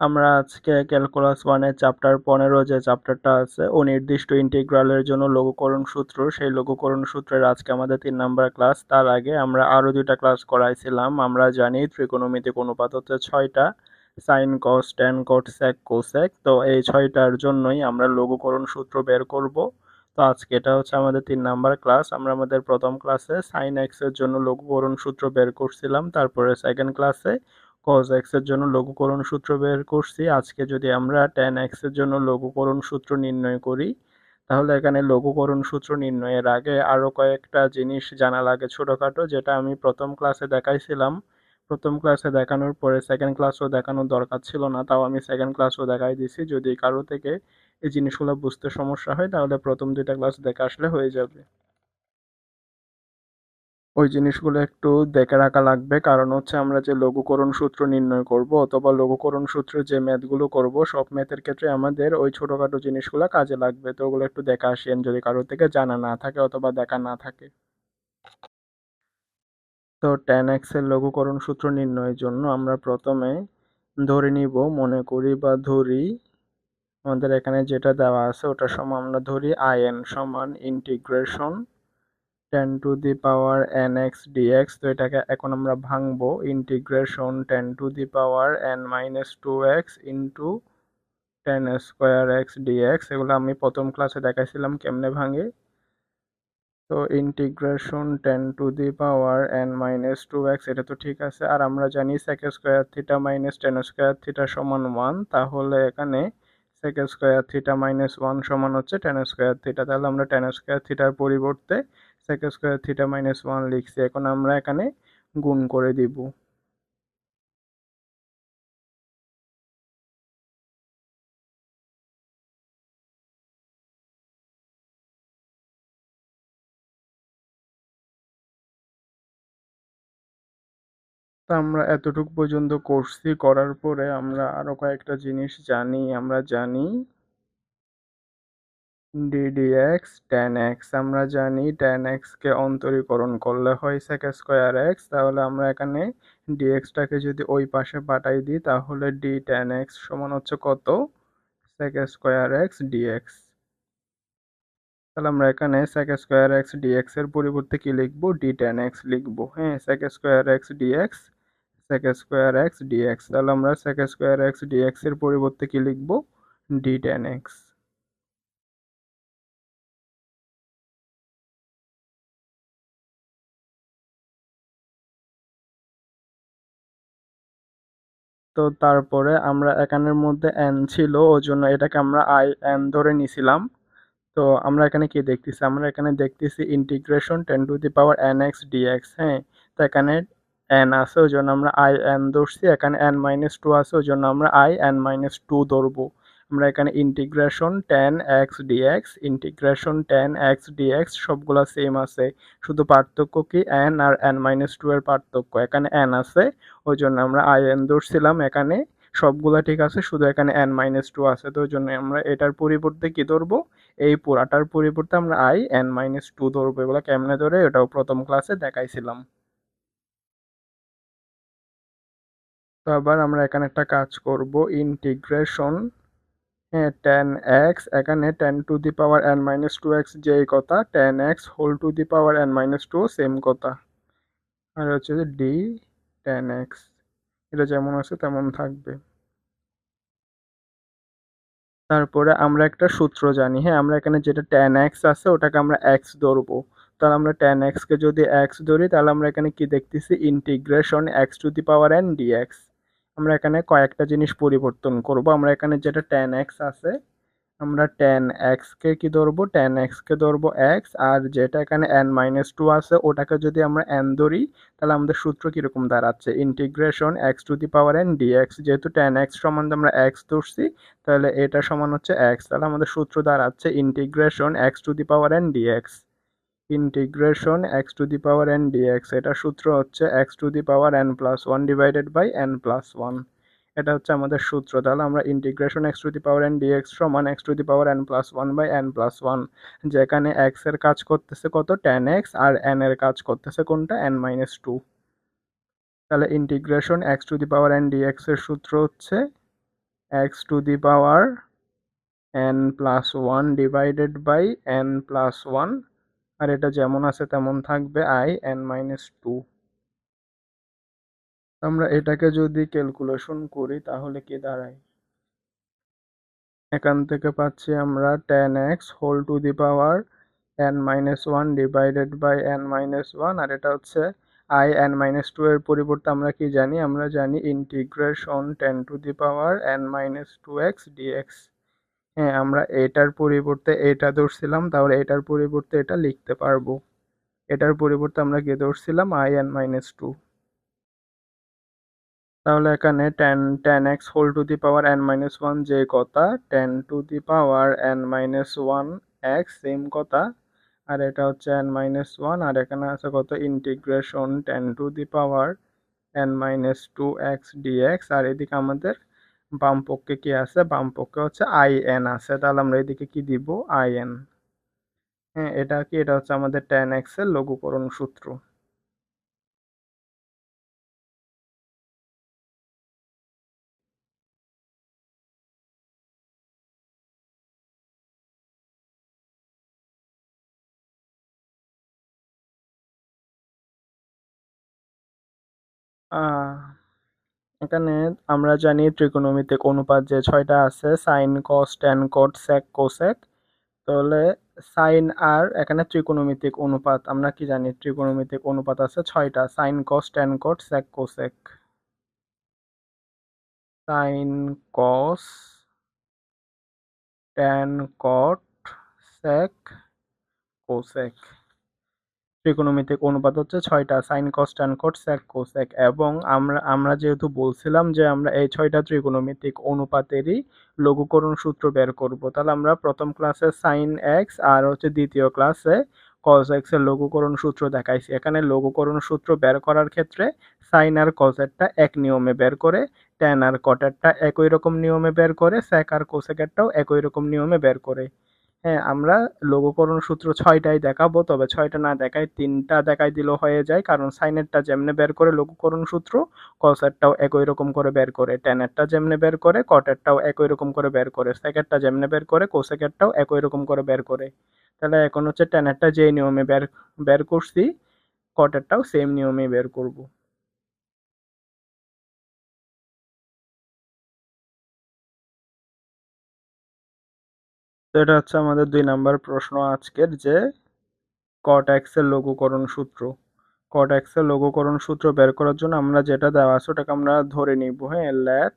আমরা আজকে ক্যালকুলাস ওয়ানের চ্যাপ্টার পনেরো যে চ্যাপ্টারটা আছে অনির্দিষ্ট ইন্টিগ্রালের জন্য লঘুকরণ সূত্র, সেই লঘুকরণ সূত্রের আজকে আমাদের তিন নাম্বার ক্লাস তার আগে আমরা আরও দুইটা ক্লাস করাইছিলাম। আমরা জানি ত্রিকোণমিতিক অনুপাত হচ্ছে ছয়টা sine cos tan cot sec cosec তো এই ছয়টার জন্যই আমরা লঘুকরণ সূত্র বের করব। তো আজকে এটা হচ্ছে আমাদের তিন নাম্বার ক্লাস আমরা আমাদের প্রথম ক্লাসে সাইন এক্সের জন্য লঘুকরণ সূত্র বের করছিলাম। তারপরে সেকেন্ড ক্লাসে কজ এক্সের জন্য লঘুকরণ সূত্র বের করছি। আজকে যদি আমরা টেন এক্সের জন্য লঘুকরণ সূত্র নির্ণয় করি, তাহলে এখানে লঘুকরণ সূত্র নির্ণয়ের আগে আরও কয়েকটা জিনিস জানা লাগে ছোটোখাটো, যেটা আমি প্রথম ক্লাসে দেখাইছিলাম। প্রথম ক্লাসে দেখানোর পরে সেকেন্ড ক্লাসও দেখানোর দরকার ছিল না, তাও আমি সেকেন্ড ক্লাসও দেখাই দিছি। যদি কারও থেকে এই জিনিসগুলো বুঝতে সমস্যা হয়, তাহলে প্রথম দুইটা ক্লাস দেখে আসলে হয়ে যাবে। ওই জিনিসগুলো একটু দেখে রাখা লাগবে। কারণ হচ্ছে আমরা যে লঘুকরণ সূত্র নির্ণয় করব অথবা লঘুকরণ সূত্রে যে ম্যাথগুলো করব, সব ম্যাথের ক্ষেত্রে আমাদের ওই ছোটোখাটো জিনিসগুলো কাজে লাগবে। তো ওগুলো একটু দেখে আসেন যদি কারোর থেকে জানা না থাকে অথবা দেখা না থাকে। তো টেন এক্সের লঘুকরণ সূত্র নির্ণয়ের জন্য আমরা প্রথমে ধরে নিব, মনে করি বা ধরি, আমাদের এখানে যেটা দেওয়া আছে ওটার সময় আমরা ধরি আইএন সমান integration tan to the power n x dx তো এটাকে এখন আমরা ভাঙবো। Integration tan to the power n minus two x into tan square x dx এগুলো আমি প্রথম ক্লাসে দেখাইছিলাম কেমনে ভাঙে। তো integration tan to the power n minus two x এটা তো ঠিক আছে। আর আমরা জানি sec square theta minus tan square theta সমান ওয়ান তাহলে এখানে sec square theta minus one সমান হচ্ছে টেন স্কোয়ার থিটা তাহলে আমরা টেন স্কোয়ার থিটার পরিবর্তে sec square theta minus one লিখছি, এখন আমরা এখানে গুণ করে দিব। আমরা এতটুক পর্যন্ত করছি, করার পরে আমরা আরও কয়েকটা জিনিস জানি, আমরা জানি ডিডিএক্স টেন এক্স আমরা জানি টেন এক্সকে অন্তরীকরণ করলে হয় সেক স্কোয়ার এক্স তাহলে আমরা এখানে ডিএক্সটাকে যদি ওই পাশে পাঠাই দিই, তাহলে ডি টেন এক্স সমান হচ্ছে কত? সেক স্কোয়ার এক্স ডিএক্স তাহলে আমরা এখানে সেক স্কোয়ার এক্স ডিএক্স এর পরিবর্তে কি লিখব? ডি টেন এক্স লিখব। হ্যাঁ sec square x dx sec square x dx তাহলে আমরা সেক স্কোয়ার এক্স ডিএক্স এর পরিবর্তে কি লিখব? ডি টেন এক্স তো তারপরে আমরা এখানের মধ্যে এন ছিল ওই জন্য এটাকে আমরা আই এন ধরে নিছিলাম। তো আমরা এখানে কি দেখতেছি? আমরা এখানে দেখতেছি integration tan to the power n x dx হ্যাঁ? তো এখানে এন আছে ওই জন্য আমরা আই এন ধরছি। এখানে এন মাইনাস টু আছে ওই জন্য আমরা আই এন মাইনাস টু ধরবো। আমরা এখানে integration tan x dx integration tan x dx সবগুলো সেম আছে, শুধু পার্থক্য কি এন আর এন মাইনাস টু এর পার্থক্য, এখানে এন আছে ওই জন্য আমরা আই এন ধরছিলাম এখানে, সবগুলা ঠিক আছে, শুধু এখানে এন মাইনাস টু আছে, তো ওই জন্য আমরা এটার পরিবর্তে কি ধরবো, এই পুরাটার পরিবর্তে আমরা আই এন মাইনাস টু ধরবো, এগুলো কেমনে ধরে, এটাও প্রথম ক্লাসে দেখাইছিলাম। তো আবার আমরা এখানে একটা কাজ করব ইন্টিগ্রেশন টেন এক্স এখানে tan to the power n minus two x যেই কথা tan x whole to the power n minus two same কথা। আর হচ্ছে যে ডি টেন এক্স এটা যেমন আছে তেমন থাকবে। তারপরে আমরা একটা সূত্র জানি হ্যাঁ আমরা এখানে যেটা টেন এক্স আছে ওটাকে আমরা এক্স ধরবো। তাহলে আমরা টেন এক্সকে যদি এক্স ধরি, তাহলে আমরা এখানে কি দেখতেছি? Integration x to the power n dx আমরা এখানে কয়েকটা জিনিস পরিবর্তন করব। আমরা এখানে যেটা টেন এক্স আছে, আমরা টেন এক্সকে কি ধরবো? টেন এক্সকে ধরবো এক্স আর যেটা এখানে এন মাইনাস টু আছে, ওটাকে যদি আমরা এন ধরি, তাহলে আমাদের সূত্র কীরকম দাঁড়াচ্ছে? Integration x to the power n dx যেহেতু টেন এক্স সমান আমরা এক্স ধরছি, তাহলে এটা সমান হচ্ছে এক্স তাহলে আমাদের সূত্র দাঁড়াচ্ছে integration x to the power n dx integration x to the power n dx এটা সূত্র হচ্ছে x to the power n plus one divided by n plus one এটা হচ্ছে আমাদের সূত্র। তাহলে আমরা integration x to the power n dx সমান x to the power n plus one by n plus one যেখানে এক্সের কাজ করতেছে কত? টেন এক্স আর এন এর কাজ করতেছে কোনটা? এন মাইনাস টু তাহলে integration x to the power n dx এর সূত্র হচ্ছে x to the power n plus one divided by n plus one আর এটা যেমন আছে তেমন থাকবে আই এন মাইনাস টু আমরা এটাকে যদি ক্যালকুলেশন করি তাহলে কি দাঁড়ায়? এখান থেকে পাচ্ছি আমরা tan x whole to the power n minus one divided by n minus one আর এটা হচ্ছে আই এন মাইনাস টু এর পরিবর্তে আমরা কি জানি? আমরা জানি integration tan to the power n minus two x dx হ্যাঁ আমরা এটার পরিবর্তে এটা ধরছিলাম, তাহলে এটার পরিবর্তে এটা লিখতে পারব। এটার পরিবর্তে আমরা কি ধরছিলাম আই এন মাইনাস টু। তাহলে এখানে tan tan x whole to the power n minus one যে কথা tan to the power n minus one x same কথা। আর এটা হচ্ছে এন মাইনাস ওয়ান আর এখানে আছে কত? Integration tan to the power n minus two x dx আর এদিকে আমাদের বাম পক্ষে কি আছে? বাম পক্ষে হচ্ছে আই এন আছে। তাহলে আমরা এদিকে কি দিব? I n. হ্যাঁ এটা কি? এটা হচ্ছে আমাদের টেন এক্সের লঘুকরণ সূত্র। এখানে আমরা জানি ত্রিকোণমিতিক অনুপাত যে ছয়টা আছে sine cos tan cot sec cosec তাহলে সাইন আর এখানে ত্রিকোণমিতিক অনুপাত, আমরা কি জানি? ত্রিকোণমিতিক অনুপাত আছে ছয়টা sine cos tan cot sec cosec sine cos tan cot sec cosec ত্রিকোণমিতিক অনুপাত হচ্ছে ছয়টা। Sine cos tan cot sec cosec এবং আমরা আমরা যেহেতু বলছিলাম যে আমরা এই ছয়টা ত্রিকোণমিতিক অনুপাতেরই লঘুকরণ সূত্র বের করব, তাহলে আমরা প্রথম ক্লাসে সাইন এক্স আর হচ্ছে দ্বিতীয় ক্লাসে কস এক্সের লঘুকরণ সূত্র দেখাইছি। এখানে লঘুকরণ সূত্র বের করার ক্ষেত্রে সাইন আর কসেরটা এক নিয়মে বের করে ট্যান আর কটেরটা একই রকম নিয়মে বের করে স্যাক আর কোসেকেরটাও একই রকম নিয়মে বের করে। হ্যাঁ আমরা লঘুকরণ সূত্র ছয়টাই দেখাবো, তবে ছয়টা না দেখায় তিনটা দেখাই দিলেও হয়ে যায়, কারণ সাইনেরটা যেমনে বের করে লঘুকরণ সূত্র কসেরটাও একই রকম করে বের করে টেনেরটা যেমনে বের করে, কটেরটাও একই রকম করে বের করে সেকেরটা যেমনে বের করে কোসেকেরটাও একই রকম করে বের করে। তাহলে এখন হচ্ছে টেনেরটা যে নিয়মে বের বের করছি, কটেরটাও সেম নিয়মে বের করব। তো এটা হচ্ছে আমাদের দুই নাম্বার প্রশ্ন আজকের যে কট এক্সের লঘুকরণ সূত্র। কট এক্সের লঘুকরণ সূত্র বের করার জন্য আমরা যেটা দেওয়া আছে ওটাকে আমরা ধরে নিব হ্যাঁ? লেট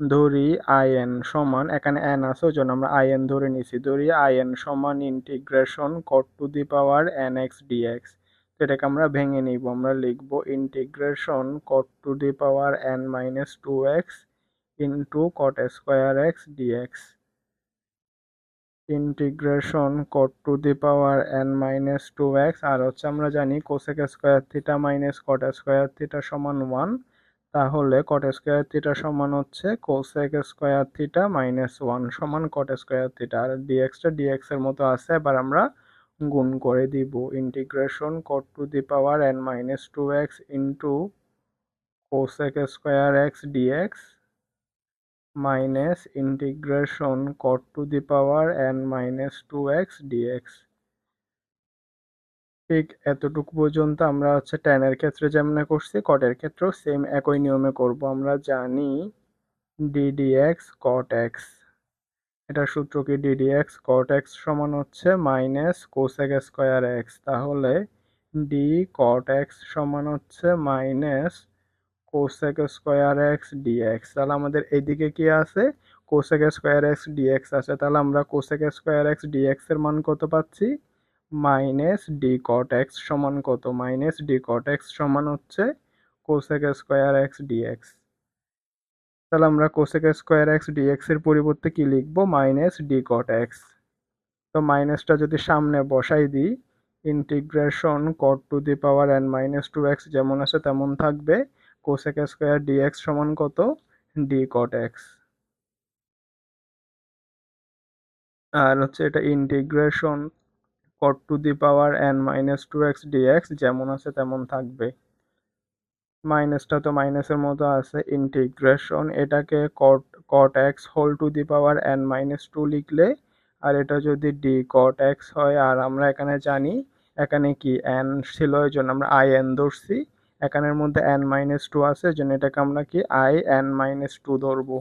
ধরি আই এন সমান, এখানে এন আছে, ওই জন্য আমরা আই এন ধরে নিছি। ধরি আই এন সমান integration cot to the power n x dx তো এটাকে আমরা ভেঙে নিব, আমরা লিখব integration cot to the power n minus two x into cot square x dx cot to the power n minus two x আর হচ্ছে আমরা জানি cosec square theta minus cot square theta সমান ওয়ান তাহলে কট স্কোয়ার থিটা সমান হচ্ছে cosec square theta minus one সমান কট square theta আর ডিএক্সটা ডিএক্স এর মতো আছে, এবার আমরা গুণ করে দিব integration to the power n minus two x into cosec square x dx minus integration cot to the power n minus two x dx ঠিক এতটুকু পর্যন্ত আমরা হচ্ছে টেনের ক্ষেত্রে যেমন করছি কটের ক্ষেত্রেও সেম একই নিয়মে করব। আমরা জানি ডিডিএক্স কট এক্স এটার সূত্র কি? ডিডিএক্স কট এক্স সমান হচ্ছে মাইনাস কোসেক স্কোয়ার এক্স তাহলে ডি কট এক্স সমান হচ্ছে minus cosec square x dx তাহলে আমাদের এইদিকে কি আছে? কোসেক স্কোয়ার এক্স ডিএক্স আছে। তাহলে আমরা কোসেক স্কোয়ার এক্স ডিএক্স এর মান কত পাচ্ছি? মাইনাস ডি কট এক্স সমান কত? মাইনাস ডি কট এক্স সমান হচ্ছে কোসেক স্কোয়ার এক্স ডিএক্স তাহলে আমরা কোসেক স্কোয়ার এক্স ডিএক্স এর পরিবর্তে কি লিখব? মাইনাস ডি কট এক্স তো মাইনাসটা যদি সামনে বসাই দিই integration cot to the power n minus two x যেমন আছে তেমন থাকবে। কোসেক স্কোয়ার ডিএক্স সমান কত? ডি কট এক্স আর হচ্ছে এটা integration cot to the power n minus two x dx যেমন আছে তেমন থাকবে। মাইনাসটা তো মাইনাসের মতো আছে। ইন্টিগ্রেশন এটাকে cot cot x whole to the power n minus two লিখলে, আর এটা যদি ডি কট এক্স হয়, আর আমরা এখানে জানি, এখানে কি এন ছিল, এই জন্য আমরা আই এন ধরছি। এখানের মধ্যে এন মাইনাস টু আছে জন্য এটাকে আমরা কি আই এন মাইনাস টু ধরবো।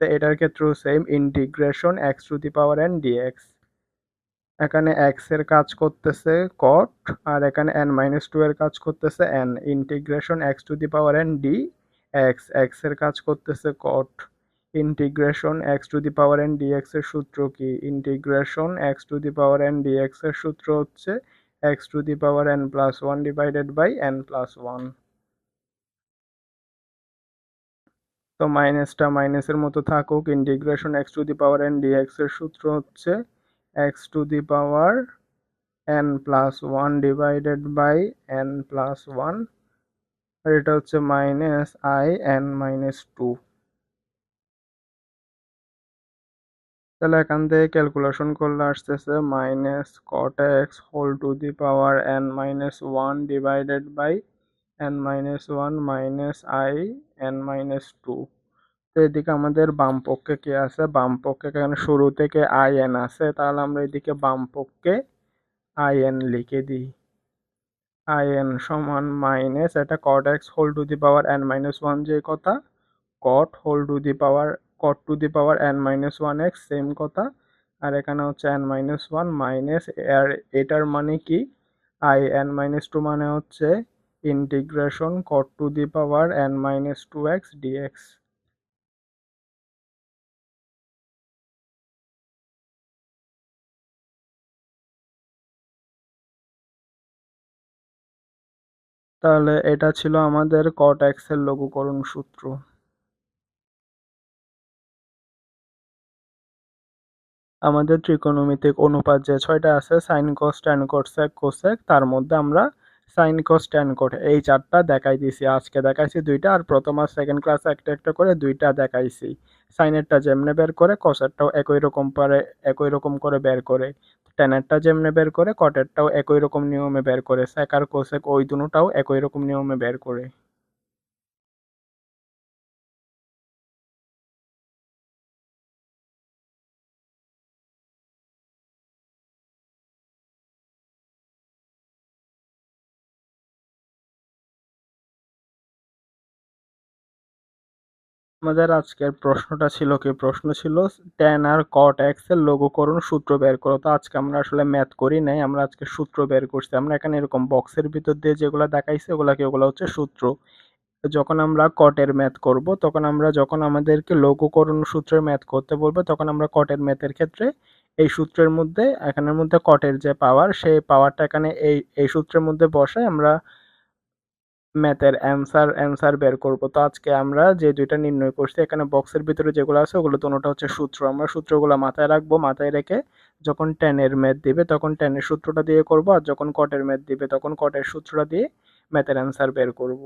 তো এটার ক্ষেত্রেও same integration x to the power n dx এখানে এক্সের কাজ করতেছে কট আর এখানে এন মাইনাস টু এর কাজ করতেছে n integration x to the power n d x এক্সের কাজ করতেছে cot integration x to the power n dx এর সূত্র কি? Integration x to the power n dx এর সূত্র হচ্ছে x to the power n plus one divided by n plus one তো মাইনাসটা মাইনাসের মতো থাকুক integration x to the power n dx এর সূত্র হচ্ছে x to the power n plus one divided by n plus one আর এটা হচ্ছে minus I n minus two তাহলে এখান থেকে ক্যালকুলেশন করলে আসতেছে minus cot x whole to the power n minus one divided by n minus one minus I n minus two তো এদিকে আমাদের বাম পক্ষে কি আছে? বাম পক্ষে এখানে শুরু থেকে আই এন আছে, তাহলে আমরা এদিকে বাম পক্ষে আই এন লিখে দিই। আই এন সমান মাইনাস এটা cot x whole to the power n minus one যে কথা cot whole to the power cot to the power n minus one x same কথা। আর এখানে হচ্ছে এন মাইনাস ওয়ান মাইনাস আর এটার মানে কি? আই এন মাইনাস টু মানে হচ্ছে integration cot to the power n minus two x dx তাহলে এটা ছিল আমাদের কট এক্সের লঘুকরণ সূত্র। আমাদের ত্রিকোণমিতিক অনুপাত যে ছয়টা আছে sine cos tan cosec cosec তার মধ্যে আমরা সাইন কস ট্যান কোট এই চারটা দেখাই দিছি আজকে দেখাইছি দুইটা আর প্রথম আর সেকেন্ড ক্লাসে একটা একটা করে দুইটা দেখাইছি। সাইনেরটা যেমনে বের করে কসেরটাও একই রকম পারে, একই রকম করে বের করে। ট্যানেরটা যেমনে বের করে কটেরটাও একই রকম নিয়মে বের করে। সেক আর কোসেক ওই দুটাও একই রকম নিয়মে বের করে। আমাদের আজকের প্রশ্নটা ছিল কি? প্রশ্ন ছিল ট্যান আর কট এক্সের লঘুকরণ সূত্র বের করো। তো আজকে আমরা আসলে ম্যাথ করি নাই, আমরা আজকে সূত্র বের করছি। আমরা এখানে এরকম বক্সের ভিতর দিয়ে যেগুলো দেখাইছি, ওগুলা কি? ওগুলো হচ্ছে সূত্র। যখন আমরা কটের ম্যাথ করব, তখন আমরা যখন আমাদেরকে লঘুকরণ সূত্রের ম্যাথ করতে বলবে, তখন আমরা কটের ম্যাথের ক্ষেত্রে এই সূত্রের মধ্যে, এখানের মধ্যে কটের যে পাওয়ার সেই পাওয়ারটা এখানে এই এই সূত্রের মধ্যে বসায় আমরা ম্যাথের অ্যান্সার অ্যান্সার বের করব। তো আজকে আমরা যে দুইটা নির্ণয় করছি, এখানে বক্সের ভিতরে যেগুলো আছে, ওগুলো দুটোটা হচ্ছে সূত্র। আমরা সূত্রগুলো মাথায় রাখব, মাথায় রেখে যখন টেনের ম্যাথ দিবে তখন টেনের সূত্রটা দিয়ে করব, আর যখন কটের ম্যাথ দিবে তখন কটের সূত্রটা দিয়ে ম্যাথের অ্যান্সার বের করব।